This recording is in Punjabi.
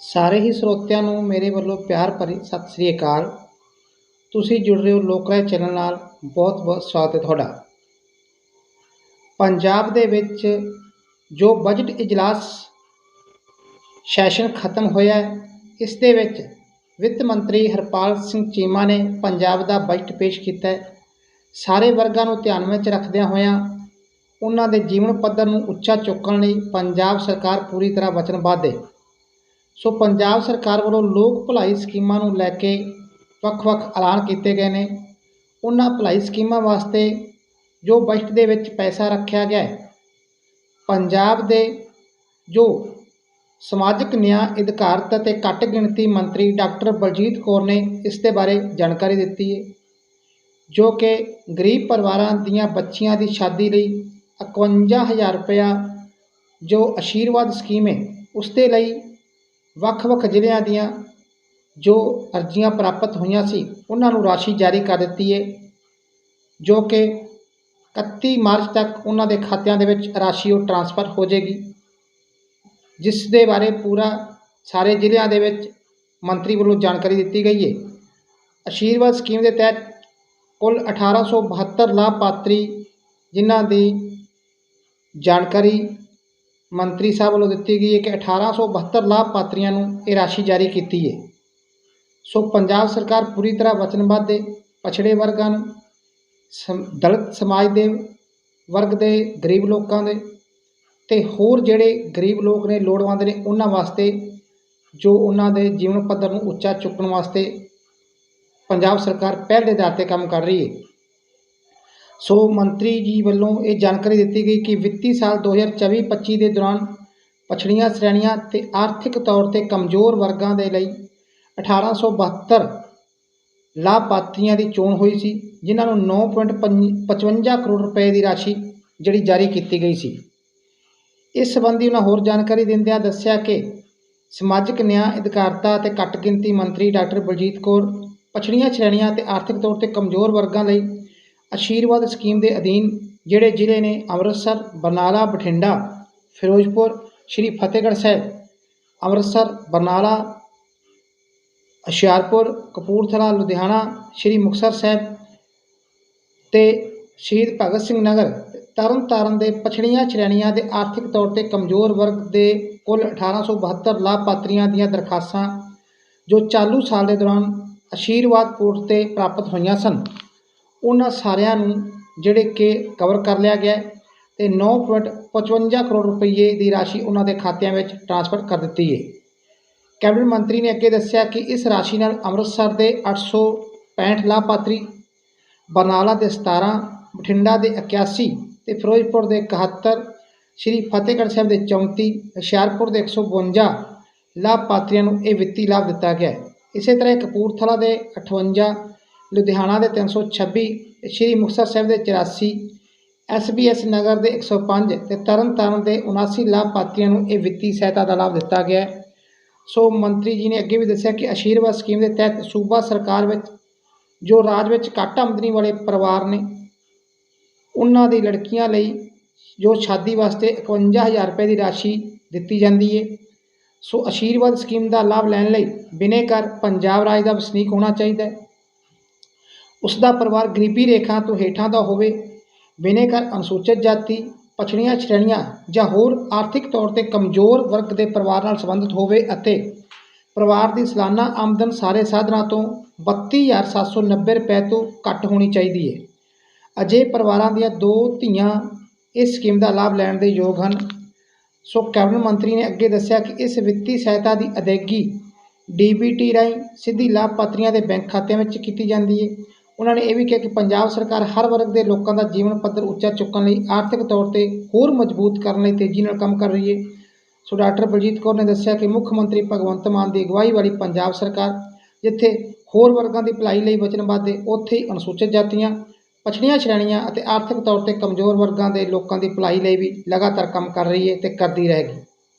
ਸਾਰੇ ਹੀ ਸਰੋਤਿਆਂ ਨੂੰ ਮੇਰੇ ਵੱਲੋਂ ਪਿਆਰ ਭਰੀ ਸਤਿ ਸ੍ਰੀ ਅਕਾਲ। ਤੁਸੀਂ ਜੁੜ ਰਹੇ ਹੋ ਲੋਕ ਰਾਏ ਚੈਨਲ ਨਾਲ। ਬਹੁਤ ਬਹੁਤ ਸਵਾਗਤ ਹੈ ਤੁਹਾਡਾ। ਪੰਜਾਬ ਦੇ ਵਿੱਚ ਜੋ ਬਜਟ ਇਜਲਾਸ ਸੈਸ਼ਨ ਖਤਮ ਹੋਇਆ ਇਸ ਦੇ ਵਿੱਚ ਵਿੱਤ ਮੰਤਰੀ ਹਰਪਾਲ ਸਿੰਘ ਚੀਮਾ ਨੇ ਪੰਜਾਬ ਦਾ ਬਜਟ ਪੇਸ਼ ਕੀਤਾ ਹੈ। ਸਾਰੇ ਵਰਗਾਂ ਨੂੰ ਧਿਆਨ ਵਿੱਚ ਰੱਖਦਿਆਂ ਹੋਇਆਂ ਉਹਨਾਂ ਦੇ ਜੀਵਨ ਪੱਧਰ ਨੂੰ ਉੱਚਾ ਚੁੱਕਣ ਲਈ ਪੰਜਾਬ ਸਰਕਾਰ ਪੂਰੀ ਤਰ੍ਹਾਂ ਵਚਨਬੱਧ ਹੈ। ਸੋ ਪੰਜਾਬ ਸਰਕਾਰ ਵੱਲੋਂ ਲੋਕ ਭਲਾਈ ਸਕੀਮਾਂ ਨੂੰ ਲੈ ਕੇ ਵੱਖ-ਵੱਖ ਐਲਾਨ ਕੀਤੇ ਗਏ ਨੇ। ਉਹਨਾਂ ਭਲਾਈ ਸਕੀਮਾਂ ਵਾਸਤੇ ਜੋ ਬਜਟ ਦੇ ਵਿੱਚ ਪੈਸਾ ਰੱਖਿਆ ਗਿਆ ਹੈ, ਪੰਜਾਬ ਦੇ ਜੋ ਸਮਾਜਿਕ ਨਿਆਂ, ਅਧਿਕਾਰਤ ਅਤੇ ਘੱਟ ਗਿਣਤੀ ਮੰਤਰੀ ਡਾਕਟਰ ਬਲਜੀਤ ਕੌਰ ਨੇ ਇਸ ਦੇ ਬਾਰੇ ਜਾਣਕਾਰੀ ਦਿੱਤੀ ਹੈ, ਜੋ ਕਿ ਗਰੀਬ ਪਰਿਵਾਰਾਂ ਦੀਆਂ ਬੱਚੀਆਂ ਦੀ ਸ਼ਾਦੀ ਲਈ 51000 ਰੁਪਇਆ ਜੋ ਆਸ਼ੀਰਵਾਦ ਸਕੀਮ ਹੈ, ਉਸ ਦੇ ਲਈ ਵੱਖ-ਵੱਖ ਜ਼ਿਲ੍ਹਿਆਂ ਦੀਆਂ ਜੋ ਅਰਜ਼ੀਆਂ ਪ੍ਰਾਪਤ ਹੋਈਆਂ ਸੀ, ਉਹਨਾਂ ਨੂੰ ਰਾਸ਼ੀ ਜਾਰੀ ਕਰ ਦਿੱਤੀ ਹੈ ਜੋ ਕਿ 31 ਮਾਰਚ ਤੱਕ ਉਹਨਾਂ ਦੇ ਖਾਤਿਆਂ ਦੇ ਵਿੱਚ ਰਾਸ਼ੀ ਉਹ ਟ੍ਰਾਂਸਫਰ ਹੋ ਜਾਏਗੀ, ਜਿਸ ਦੇ ਬਾਰੇ ਪੂਰਾ ਸਾਰੇ ਜ਼ਿਲ੍ਹਿਆਂ ਦੇ ਵਿੱਚ ਮੰਤਰੀ ਵੱਲੋਂ ਜਾਣਕਾਰੀ ਦਿੱਤੀ ਗਈ ਹੈ ਆਸ਼ੀਰਵਾਦ ਸਕੀਮ ਦੇ ਤਹਿਤ ਕੁੱਲ 1872 ਲਾਭਪਾਤਰੀ ਜਿਨ੍ਹਾਂ ਦੀ ਜਾਣਕਾਰੀ ਮੰਤਰੀ ਸਾਹਿਬ ਵੱਲੋਂ ਦਿੱਤੀ ਗਈ ਹੈ ਕਿ 1872 ਲਾਭਪਾਤਰੀਆਂ ਨੂੰ ਇਹ ਰਾਸ਼ੀ ਜਾਰੀ ਕੀਤੀ ਹੈ। ਸੋ ਪੰਜਾਬ ਸਰਕਾਰ ਪੂਰੀ ਤਰ੍ਹਾਂ ਵਚਨਬੱਧ ਹੈ। ਪਛੜੇ ਵਰਗਾਂ ਨੂੰ ਸਮ- ਦਲਿਤ ਸਮਾਜ ਦੇ ਵਰਗ ਦੇ, ਗਰੀਬ ਲੋਕਾਂ ਦੇ ਤੇ ਹੋਰ ਜਿਹੜੇ ਗਰੀਬ ਲੋਕ ਨੇ, ਲੋੜਵੰਦ ਨੇ, ਉਹਨਾਂ ਵਾਸਤੇ ਜੋ ਉਹਨਾਂ ਦੇ ਜੀਵਨ ਪੱਧਰ ਨੂੰ ਉੱਚਾ ਚੁੱਕਣ ਵਾਸਤੇ ਪੰਜਾਬ ਸਰਕਾਰ ਪਹਿਲ ਦੇ ਆਧਾਰ ਤੇ ਕੰਮ ਕਰ ਰਹੀ ਹੈ। ਸੋ ਮੰਤਰੀ ਜੀ ਵੱਲੋਂ ਇਹ ਜਾਣਕਾਰੀ ਦਿੱਤੀ ਗਈ ਕਿ ਵਿੱਤੀ ਸਾਲ 2024-25 ਦੇ ਦੌਰਾਨ ਪਛੜੀਆਂ ਸ਼੍ਰੇਣੀਆਂ ਤੇ ਆਰਥਿਕ ਤੌਰ ਤੇ ਕਮਜ਼ੋਰ ਵਰਗਾਂ ਦੇ ਲਈ 1872 ਲਾਭਪਾਤਰੀਆਂ ਦੀ ਚੋਣ ਹੋਈ ਸੀ, ਜਿਨ੍ਹਾਂ ਨੂੰ 9.55 ਕਰੋੜ ਰੁਪਏ ਦੀ ਰਾਸ਼ੀ ਜਿਹੜੀ ਜਾਰੀ ਕੀਤੀ ਗਈ ਸੀ। ਇਸ ਸੰਬੰਧੀ ਉਹਨਾਂ ਹੋਰ ਜਾਣਕਾਰੀ ਦਿੰਦਿਆਂ ਦੱਸਿਆ ਕਿ ਸਮਾਜਿਕ ਨਿਆਂ, ਅਧਿਕਾਰਤਾ ਅਤੇ ਘੱਟ ਗਿਣਤੀ ਮੰਤਰੀ ਡਾਕਟਰ ਬਲਜੀਤ ਕੌਰ ਪਛੜੀਆਂ ਸ਼੍ਰੇਣੀਆਂ ਤੇ ਆਰਥਿਕ ਤੌਰ ਤੇ ਕਮਜ਼ੋਰ ਵਰਗਾਂ ਲਈ ਆਸ਼ੀਰਵਾਦ ਸਕੀਮ ਦੇ ਅਧੀਨ ਜਿਹੜੇ ਜ਼ਿਲ੍ਹੇ ਨੇ ਅੰਮ੍ਰਿਤਸਰ, ਬਰਨਾਲਾ, ਬਠਿੰਡਾ, ਫਿਰੋਜ਼ਪੁਰ, ਸ਼੍ਰੀ ਫਤਿਹਗੜ੍ਹ ਸਾਹਿਬ, ਅੰਮ੍ਰਿਤਸਰ, ਬਰਨਾਲਾ, ਹੁਸ਼ਿਆਰਪੁਰ, ਕਪੂਰਥਲਾ, ਲੁਧਿਆਣਾ, ਸ਼੍ਰੀ ਮੁਕਤਸਰ ਸਾਹਿਬ ਤੇ ਸ਼ਹੀਦ ਭਗਤ ਸਿੰਘ ਨਗਰ ਤਰਨ ਤਾਰਨ ਦੇ ਪਛੜੀਆਂ ਸ਼੍ਰੇਣੀਆਂ ਦੇ ਆਰਥਿਕ ਤੌਰ ਤੇ ਕਮਜ਼ੋਰ ਵਰਗ ਦੇ ਕੁੱਲ 1872 ਲਾਭਪਾਤਰੀਆਂ ਦੀਆਂ ਦਰਖਾਸਤਾਂ ਜੋ ਚਾਲੂ ਸਾਲ ਦੇ ਦੌਰਾਨ ਆਸ਼ੀਰਵਾਦ ਪੋਰਟ ਤੇ ਪ੍ਰਾਪਤ ਹੋਈਆਂ ਸਨ। ਉਹਨਾਂ ਸਾਰਿਆਂ ਨੂੰ ਜਿਹੜੇ ਕਿ ਕਵਰ ਕਰ ਲਿਆ ਗਿਆ ਹੈ ਤੇ 9.55 ਕਰੋੜ ਰੁਪਏ ਦੀ ਰਾਸ਼ੀ ਉਹਨਾਂ ਦੇ ਖਾਤਿਆਂ ਵਿੱਚ ਟ੍ਰਾਂਸਫਰ ਕਰ ਦਿੱਤੀ ਹੈ। ਕੈਬਨਿਟ ਮੰਤਰੀ ਨੇ ਅੱਗੇ ਦੱਸਿਆ ਕਿ ਇਸ ਰਾਸ਼ੀ ਨਾਲ ਅੰਮ੍ਰਿਤਸਰ ਦੇ 865 ਲਾਭਪਾਤਰੀ, ਬਰਨਾਲਾ ਦੇ 17 ਬਠਿੰਡਾ ਦੇ 81 ਤੇ ਫਿਰੋਜ਼ਪੁਰ ਦੇ 71 ਸ਼੍ਰੀ ਫਤਿਹਗੜ੍ਹ ਸਾਹਿਬ ਦੇ 34 ਹੁਸ਼ਿਆਰਪੁਰ ਦੇ 152 ਲਾਭਪਾਤਰੀਆਂ ਨੂੰ ਇਹ ਵਿੱਤੀ ਲਾਭ ਦਿੱਤਾ ਗਿਆ ਹੈ। ਇਸੇ ਤਰ੍ਹਾਂ ਕਪੂਰਥਲਾ ਦੇ 58 ਲੁਧਿਆਣਾ ਦੇ 326 ਤੇ ਸ਼੍ਰੀ ਮੁਕਤਸਰ ਸਾਹਿਬ ਦੇ 84 ਐਸਬੀਐਸ ਨਗਰ ਦੇ 105 ਤੇ ਤਰਨਤਾਰਨ ਦੇ 79 ਲਾਭਪਾਤਰੀਆਂ ਨੂੰ ਇਹ ਵਿੱਤੀ ਸਹਾਇਤਾ ਦਾ ਲਾਭ ਦਿੱਤਾ ਗਿਆ ਹੈ। ਸੋ ਮੰਤਰੀ ਜੀ ਨੇ ਅੱਗੇ ਵੀ ਦੱਸਿਆ ਕਿ ਆਸ਼ੀਰਵਾਦ ਸਕੀਮ ਦੇ ਤਹਿਤ ਸੂਬਾ ਸਰਕਾਰ ਵਿੱਚ, ਜੋ ਰਾਜ ਵਿੱਚ ਘੱਟ ਆਮਦਨੀ ਵਾਲੇ ਪਰਿਵਾਰ ਨੇ, ਉਹਨਾਂ ਦੀ ਲੜਕੀਆਂ ਲਈ ਜੋ ਸ਼ਾਦੀ ਵਾਸਤੇ 51000 ਰੁਪਏ ਦੀ ਰਾਸ਼ੀ ਦਿੱਤੀ ਜਾਂਦੀ ਹੈ। ਸੋ ਆਸ਼ੀਰਵਾਦ ਸਕੀਮ ਦਾ ਲਾਭ ਲੈਣ ਲਈ ਬਿਨੇਕਾਰ ਪੰਜਾਬ ਰਾਜ ਦਾ ਵਸਨੀਕ ਹੋਣਾ ਚਾਹੀਦਾ ਹੈ। ਉਸ ਦਾ ਪਰਿਵਾਰ ਗਰੀਬੀ ਰੇਖਾ ਤੋਂ ਹੇਠਾਂ ਦਾ ਹੋਵੇ ਬਿਨੇਕਾਰ ਅਨੁਸੂਚਿਤ ਜਾਤੀ, ਪਛੜੀਆਂ ਸ਼੍ਰੇਣੀਆਂ ਜਾਂ ਹੋਰ ਆਰਥਿਕ ਤੌਰ ਤੇ ਕਮਜ਼ੋਰ ਵਰਗ ਦੇ ਪਰਿਵਾਰ ਨਾਲ ਸੰਬੰਧਿਤ ਹੋਵੇ ਅਤੇ ਪਰਿਵਾਰ ਦੀ ਸਾਲਾਨਾ ਆਮਦਨ ਸਾਰੇ ਸਾਧਨਾਂ ਤੋਂ 32790 ਰੁਪਏ ਤੋਂ ਘੱਟ ਹੋਣੀ ਚਾਹੀਦੀ ਹੈ ਅਜੇ ਪਰਿਵਾਰਾਂ ਦੀਆਂ ਦੋ ਧੀਆਂ ਇਸ ਸਕੀਮ ਦਾ ਲਾਭ ਲੈਣ ਦੇ ਯੋਗ ਹਨ। ਸੋ ਕੈਬਨਿਟ ਮੰਤਰੀ ਨੇ ਅੱਗੇ ਦੱਸਿਆ ਕਿ ਇਸ ਵਿੱਤੀ ਸਹਾਇਤਾ ਦੀ ਅਦਾਇਗੀ ਡੀਬੀਟੀ ਰਾਹੀਂ ਸਿੱਧੀ ਲਾਭਪਾਤਰੀਆਂ ਦੇ ਬੈਂਕ ਖਾਤਿਆਂ ਵਿੱਚ ਕੀਤੀ ਜਾਂਦੀ ਹੈ ਉਹਨਾਂ ਨੇ ਇਹ ਵੀ ਕਿਹਾ ਕਿ ਪੰਜਾਬ ਸਰਕਾਰ ਹਰ ਵਰਗ ਦੇ ਲੋਕਾਂ ਦਾ ਜੀਵਨ ਪੱਧਰ ਉੱਚਾ ਚੁੱਕਣ ਲਈ ਆਰਥਿਕ ਤੌਰ ਤੇ ਹੋਰ ਮਜ਼ਬੂਤ ਕਰਨ ਲਈ ਤੇਜ਼ੀ ਨਾਲ ਕੰਮ ਕਰ ਰਹੀ ਹੈ। ਸੋ ਡਾਕਟਰ ਬਲਜੀਤ ਕੌਰ ਨੇ ਦੱਸਿਆ ਕਿ ਮੁੱਖ ਮੰਤਰੀ ਭਗਵੰਤ ਮਾਨ ਦੀ ਅਗਵਾਈ ਵਾਲੀ ਪੰਜਾਬ ਸਰਕਾਰ, ਜਿੱਥੇ ਹੋਰ ਵਰਗਾਂ ਦੀ ਭਲਾਈ ਲਈ ਵਚਨਬੱਧ ਹੈ, ਉੱਥੇ ਹੀ ਅਨੁਸੂਚਿਤ ਜਾਤੀਆਂ, ਪਛੜੀਆਂ ਸ਼੍ਰੇਣੀਆਂ ਅਤੇ ਆਰਥਿਕ ਤੌਰ ਤੇ ਕਮਜ਼ੋਰ ਵਰਗਾਂ ਦੇ ਲੋਕਾਂ ਦੀ ਭਲਾਈ ਲਈ ਵੀ ਲਗਾਤਾਰ ਕੰਮ ਕਰ ਰਹੀ ਹੈ ਤੇ ਕਰਦੀ ਰਹੇਗੀ।